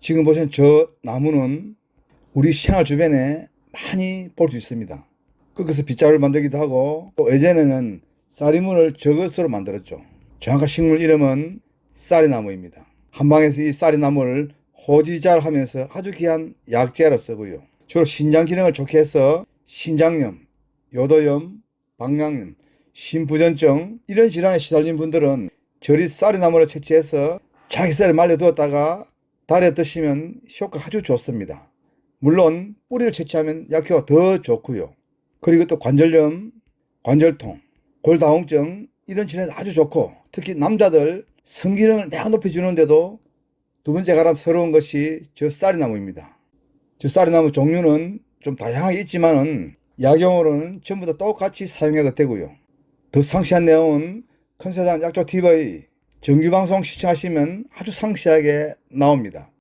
지금 보시는 저 나무는 우리 생활 주변에 많이 볼 수 있습니다. 꺾어서 빗자루를 만들기도 하고 또 예전에는 쌀이물을 저것으로 만들었죠. 정확한 식물 이름은 쌀이나무입니다. 한방에서 이 쌀이나무를 호지자를 하면서 아주 귀한 약재로 쓰고요. 주로 신장 기능을 좋게 해서 신장염, 요도염, 방광염, 심부전증 이런 질환에 시달린 분들은 저리 쌀이나무를 채취해서 자기 쌀을 말려두었다가 달에 드시면 효과가 아주 좋습니다. 물론 뿌리를 채취하면 약효가 더 좋고요. 그리고 또 관절염, 관절통, 골다공증 이런 질환에 아주 좋고 특히 남자들 성기능을 매우 높여주는데도 두 번째 가람스러운 것이 저 쌀이나무입니다. 저 쌀이나무 종류는 좀 다양하게 있지만은 약용으로는 전부 다 똑같이 사용해도 되고요. 더 상세한 내용은 컨세장 약초 TV 정규방송 시청하시면 아주 상세하게 나옵니다.